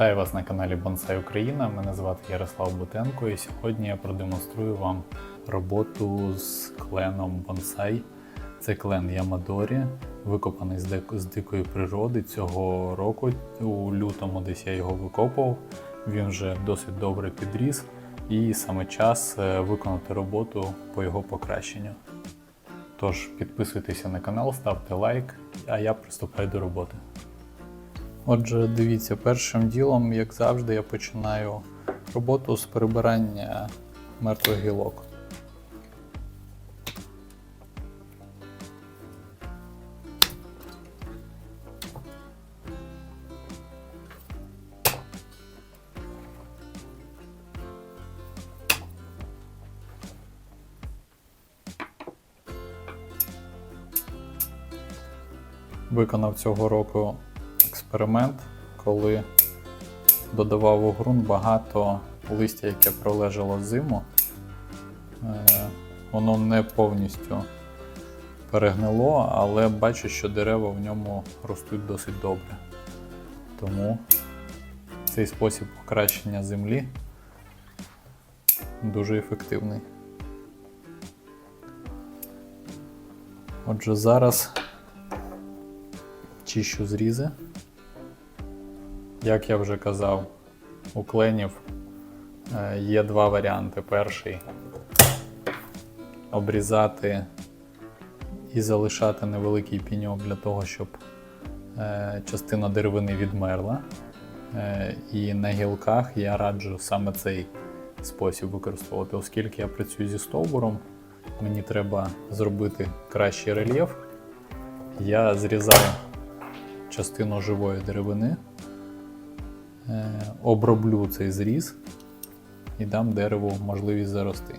Вітаю вас на каналі Бонсай Україна. Мене звати Ярослав Бутенко, і сьогодні я продемонструю вам роботу з кленом Бонсай. Це клен Ямадорі, викопаний з, дик- з дикої природи цього року. У лютому десь я його викопував. Він вже досить добре підріс, і саме час е, виконати роботу по його покращенню. Тож підписуйтеся на канал, ставте лайк, а я приступаю до роботи. Отже, дивіться, першим ділом, як завжди, я починаю роботу з прибирання мертвих гілок. Виконав цього року експеримент, коли додавав у ґрунт багато листя, яке пролежало зиму. Е, Воно не повністю перегнило, але бачу, що дерева в ньому ростуть досить добре. Тому цей спосіб покращення землі дуже ефективний. Отже, зараз чищу зрізи. Як я вже казав, у кленів е, є два варіанти. Перший обрізати і залишати невеликий піньок для того, щоб е, частина деревини відмерла. Е, І на гілках я раджу саме цей спосіб використовувати, оскільки я працюю зі стовбуром, мені треба зробити кращий рельєф. Я зрізаю частину живої деревини, оброблю цей зріз і дам дереву можливість зарости.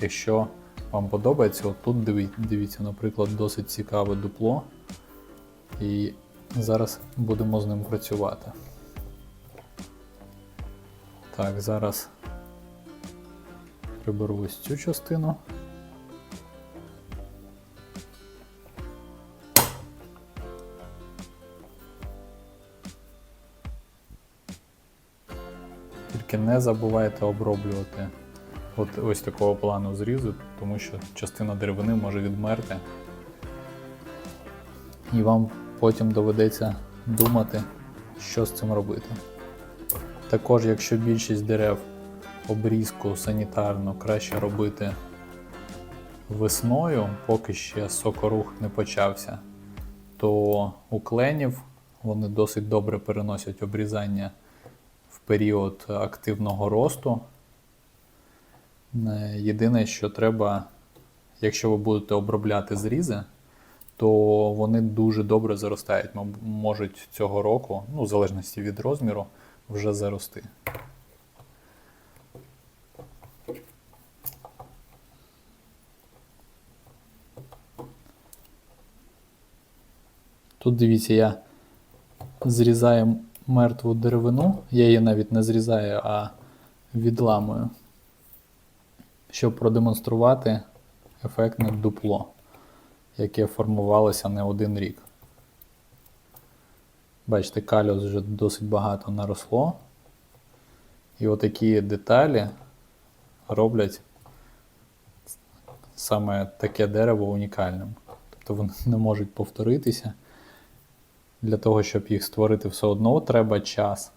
Якщо вам подобається, от тут дивіться, наприклад, досить цікаве дупло, і зараз будемо з ним працювати. Так, зараз приберу ось цю частину. Тільки не забувайте оброблювати от ось такого плану зрізу, тому що частина деревини може відмерти. І вам потім доведеться думати, що з цим робити. Також, якщо більшість дерев обрізку санітарно краще робити весною, поки ще сокорух не почався, то у кленів вони досить добре переносять обрізання період активного росту. Е, Єдине, що треба, якщо ви будете обробляти зрізи, то вони дуже добре заростають. Можуть цього року, ну, в залежності від розміру, вже зарости. Тут дивіться, я зрізаю мертву деревину, я її навіть не зрізаю, а відламую, щоб продемонструвати ефектне дупло, яке формувалося не один рік. Бачите, каліус вже досить багато наросло. І отакі деталі роблять саме таке дерево унікальним. Тобто вони не можуть повторитися. Для того, щоб їх створити все одно, треба час.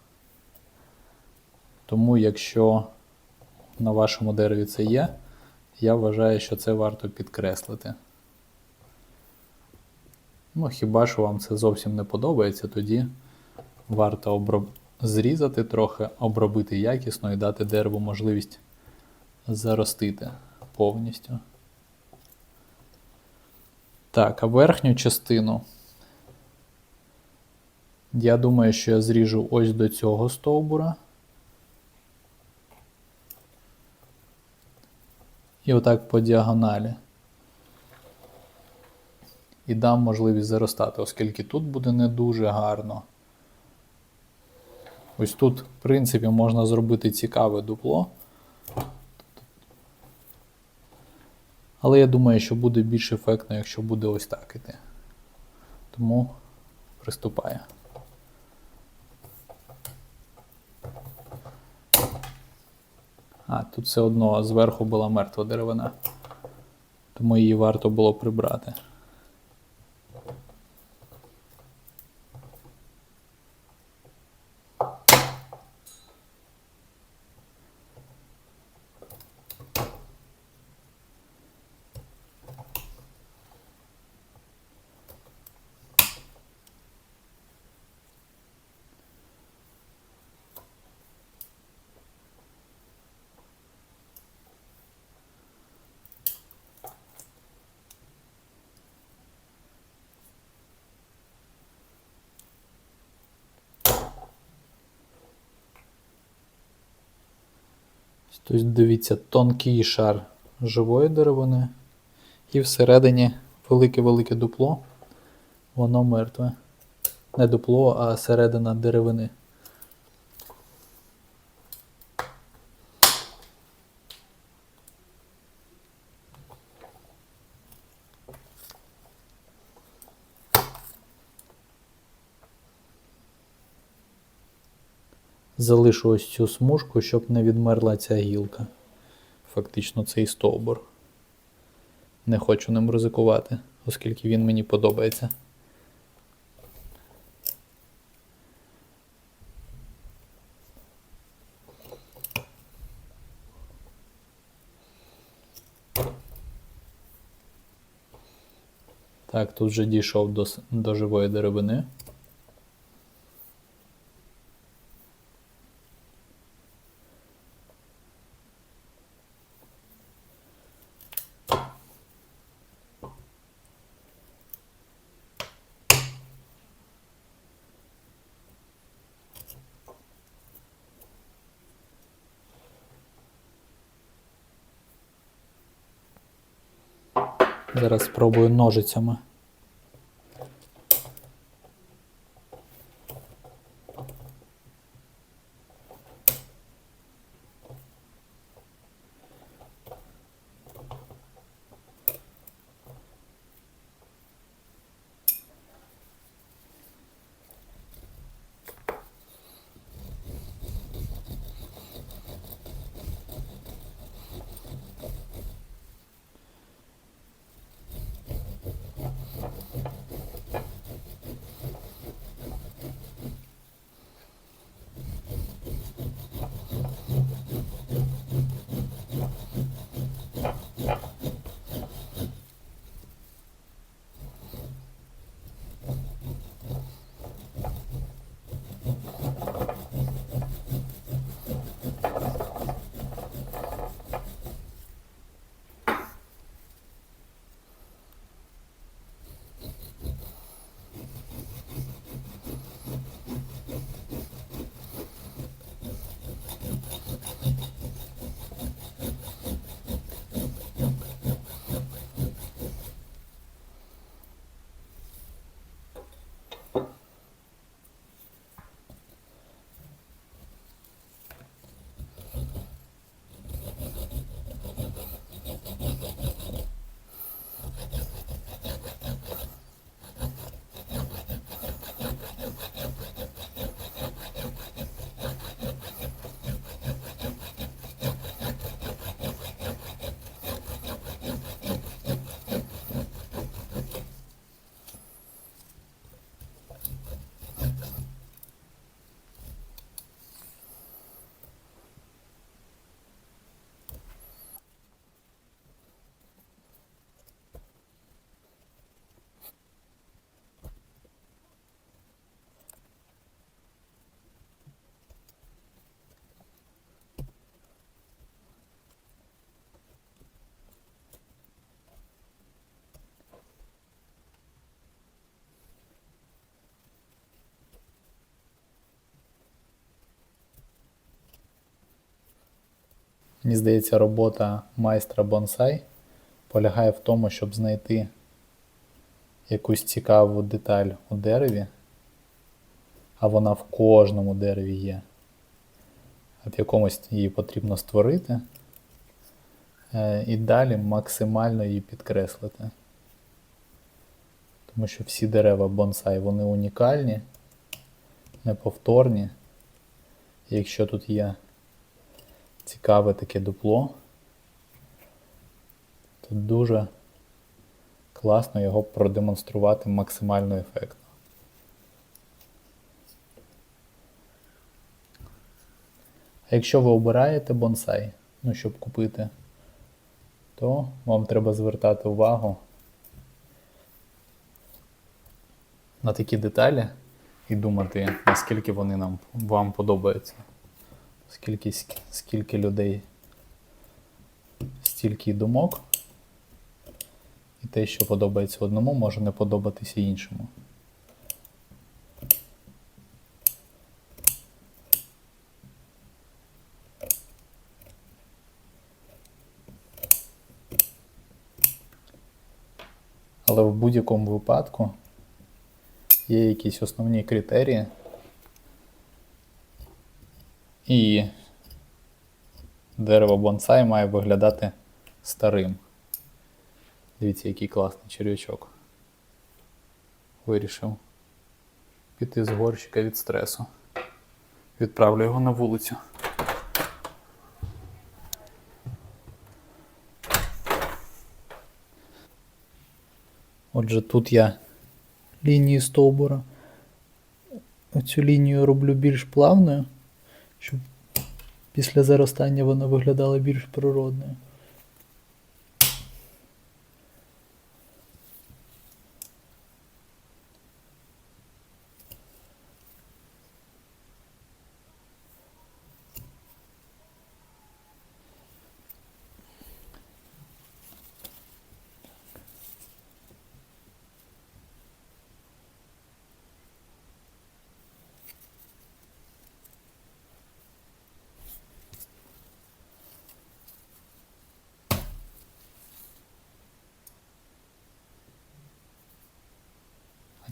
Тому, якщо на вашому дереві це є, я вважаю, що це варто підкреслити. Ну, хіба що вам це зовсім не подобається, тоді варто оброб... зрізати трохи, обробити якісно і дати дереву можливість заростити повністю. Так, а верхню частину. Я думаю, що я зріжу ось до цього стовбура. І отак по діагоналі. І дам можливість заростати, оскільки тут буде не дуже гарно. Ось тут, в принципі, можна зробити цікаве дупло. Але я думаю, що буде більш ефектно, якщо буде ось так іти. Тому приступаю. А, тут все одно зверху була мертва деревина. Тому її варто було прибрати. Тобто, дивіться, тонкий шар живої деревини, і всередині велике-велике дупло, воно мертве. Не дупло, а середина деревини. Залишу ось цю смужку, щоб не відмерла ця гілка. Фактично цей стовбур. Не хочу ним ризикувати, оскільки він мені подобається. Так, тут вже дійшов до, до живої деревини. Зараз спробую ножицями. Мені здається, робота майстра бонсай полягає в тому, щоб знайти якусь цікаву деталь у дереві, а вона в кожному дереві є. В якомусь її потрібно створити е, і далі максимально її підкреслити. Тому що всі дерева бонсай вони унікальні, неповторні. Якщо тут є цікаве таке дупло. Тут дуже класно його продемонструвати максимально ефектно. А якщо ви обираєте бонсай, ну, щоб купити, то вам треба звертати увагу на такі деталі і думати, наскільки вони нам вам подобаються. Скільки, скільки людей, стільки думок. І те, що подобається одному, може не подобатися іншому. Але в будь-якому випадку є якісь основні критерії. І дерево бонсай має виглядати старим. Дивіться, який класний черв'ячок. Вирішив піти з горщика від стресу. Відправлю його на вулицю. Отже, тут я лінії стовбура. Оцю лінію роблю більш плавною, щоб після заростання вона виглядала більш природною.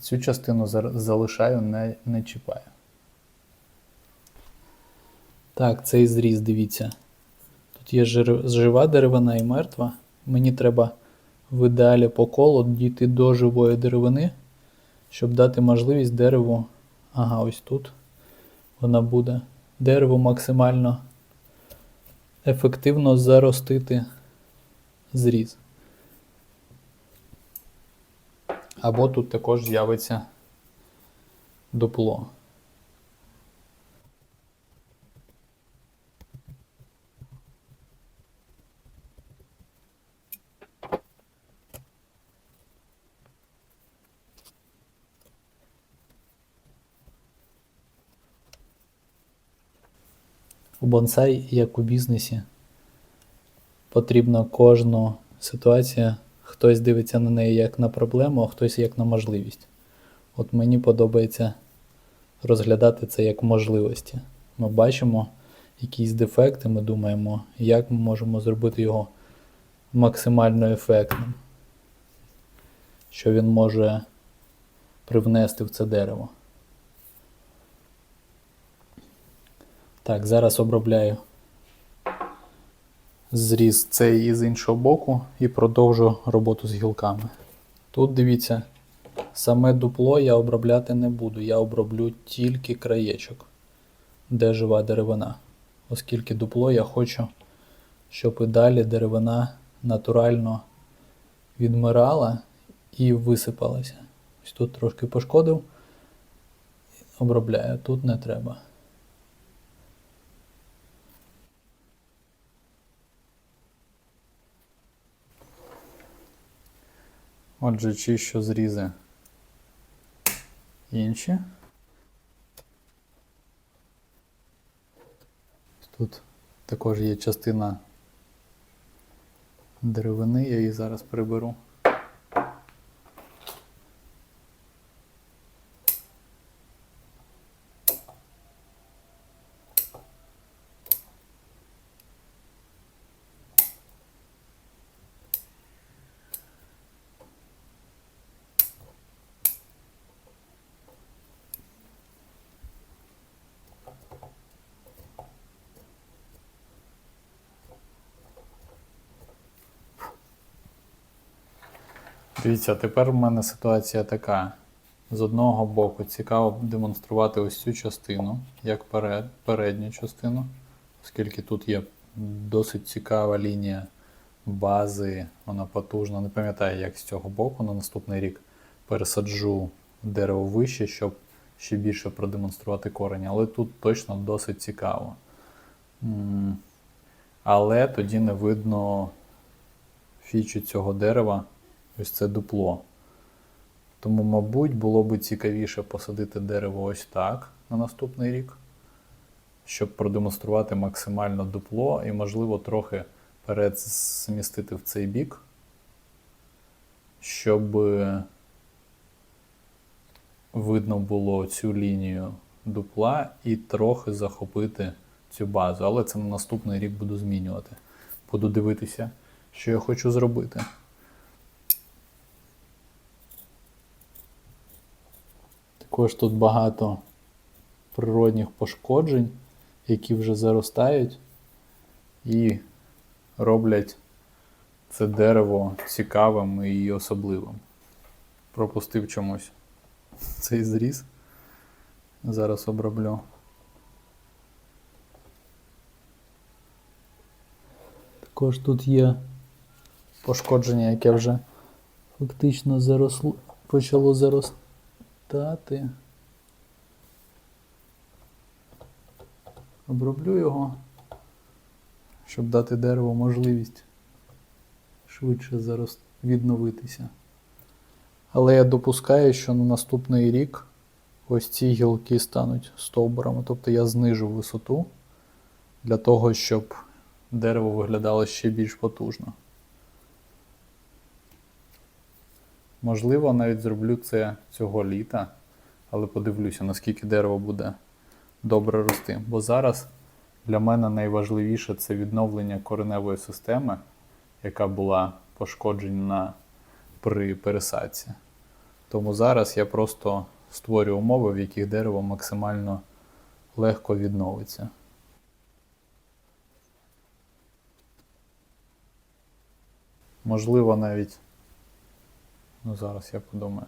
Цю частину залишаю, не, не чіпаю. Так, цей зріз, дивіться. Тут є жива деревина і мертва. Мені треба в ідеалі по колу дійти до живої деревини, щоб дати можливість дереву. Ага, ось тут вона буде. Дереву максимально ефективно заростити зріз. Або тут також з'явиться дупло. У бонсай, як у бізнесі, потрібно кожну ситуацію, хтось дивиться на неї як на проблему, а хтось як на можливість. От мені подобається розглядати це як можливості. Ми бачимо якісь дефекти, ми думаємо, як ми можемо зробити його максимально ефектним, що він може привнести в це дерево. Так, зараз обробляю зріз цей з іншого боку і продовжу роботу з гілками. Тут дивіться, саме дупло я обробляти не буду, я оброблю тільки краєчок, де жива деревина. Оскільки дупло я хочу, щоб і далі деревина натурально відмирала і висипалася. Ось тут трошки пошкодив, обробляю, тут не треба. Отже, чищу зрізи інші. Тут також є частина деревини, я її зараз приберу. Дивіться, тепер в мене ситуація така. З одного боку цікаво демонструвати ось цю частину, як перед, передню частину, оскільки тут є досить цікава лінія бази, вона потужна. Не пам'ятаю, як з цього боку на наступний рік пересаджу дерево вище, щоб ще більше продемонструвати корені. Але тут точно досить цікаво. Але тоді не видно фічу цього дерева, ось це дупло. Тому, мабуть, було б цікавіше посадити дерево ось так на наступний рік, щоб продемонструвати максимально дупло і, можливо, трохи перед змістити в цей бік, щоб е, видно було цю лінію дупла і трохи захопити цю базу. Але це на наступний рік буду змінювати. Буду дивитися, що я хочу зробити. Також тут багато природних пошкоджень, які вже заростають і роблять це дерево цікавим і особливим. Пропустив чомусь цей зріз. Зараз оброблю. Також тут є пошкодження, яке вже фактично заросло, почало заростати. Оброблю його, щоб дати дереву можливість швидше зараз відновитися. Але я допускаю, що на наступний рік ось ці гілки стануть стовбурами. Тобто я знижу висоту для того, щоб дерево виглядало ще більш потужно. Можливо, навіть зроблю це цього літа, але подивлюся, наскільки дерево буде добре рости. Бо зараз для мене найважливіше це відновлення кореневої системи, яка була пошкоджена при пересадці. Тому зараз я просто створюю умови, в яких дерево максимально легко відновиться. Можливо, навіть. Ну, зараз я подумаю.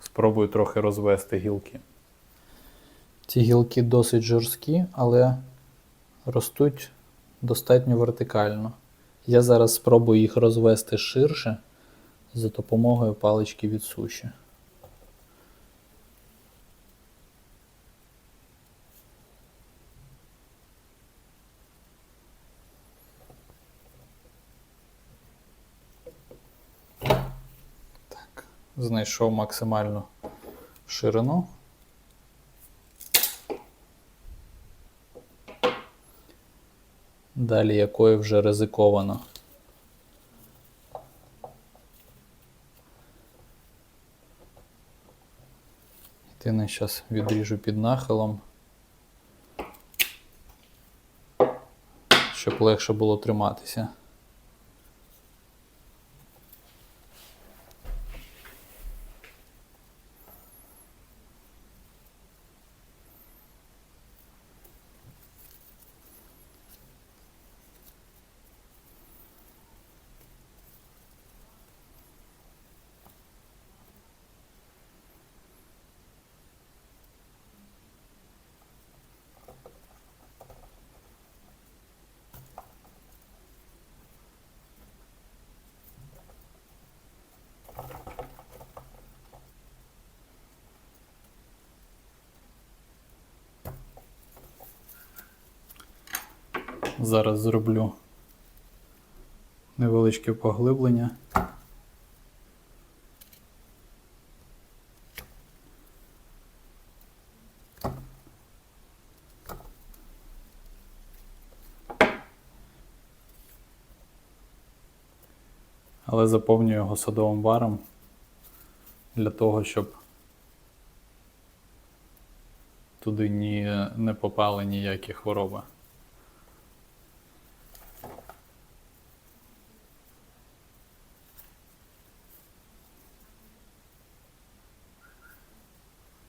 Спробую трохи розвести гілки. Ці гілки досить жорсткі, але ростуть достатньо вертикально. Я зараз спробую їх розвести ширше за допомогою палички від суші. Знайшов максимальну ширину. Далі якою вже ризиковано. Єдине, зараз відріжу під нахилом, щоб легше було триматися. Зараз зроблю невеличке поглиблення. Але заповнюю його садовим варом для того, щоб туди ні, не попали ніякі хвороби.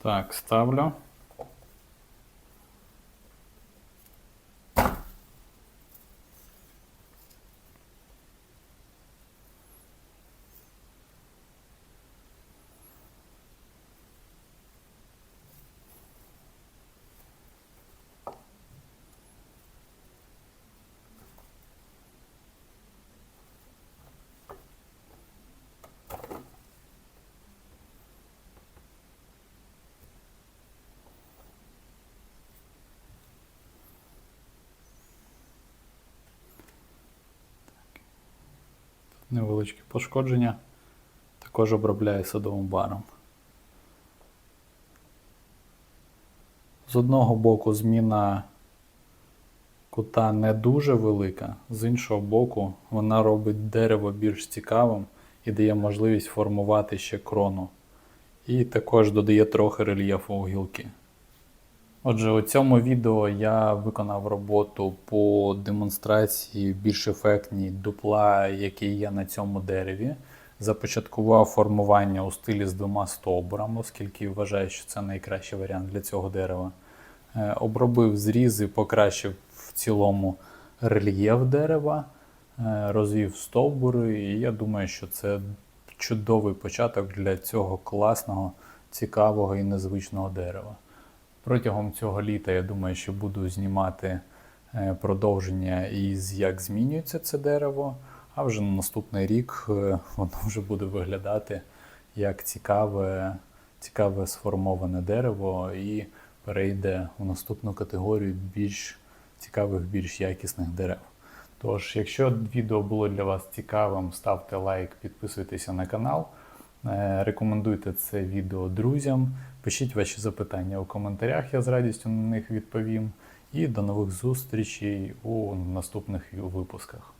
Так, ставлю. Невеличкі пошкодження. Також обробляє садовим баром. З одного боку зміна кута не дуже велика, з іншого боку, вона робить дерево більш цікавим і дає можливість формувати ще крону. І також додає трохи рельєфу у гілки. Отже, у цьому відео я виконав роботу по демонстрації більш ефектній дупла, який є на цьому дереві. Започаткував формування у стилі з двома стовбурами, оскільки вважаю, що це найкращий варіант для цього дерева. Е, Обробив зрізи, покращив в цілому рельєф дерева, е, розвів стовбури, і я думаю, що це чудовий початок для цього класного, цікавого і незвичного дерева. Протягом цього літа я думаю, що буду знімати е, продовження із як змінюється це дерево, а вже на наступний рік е, воно вже буде виглядати як цікаве, цікаве сформоване дерево і перейде в наступну категорію більш цікавих, більш якісних дерев. Тож, якщо відео було для вас цікавим, ставте лайк, підписуйтеся на канал. Е, Рекомендуйте це відео друзям. Пишіть ваші запитання у коментарях, я з радістю на них відповім. І до нових зустрічей у наступних випусках.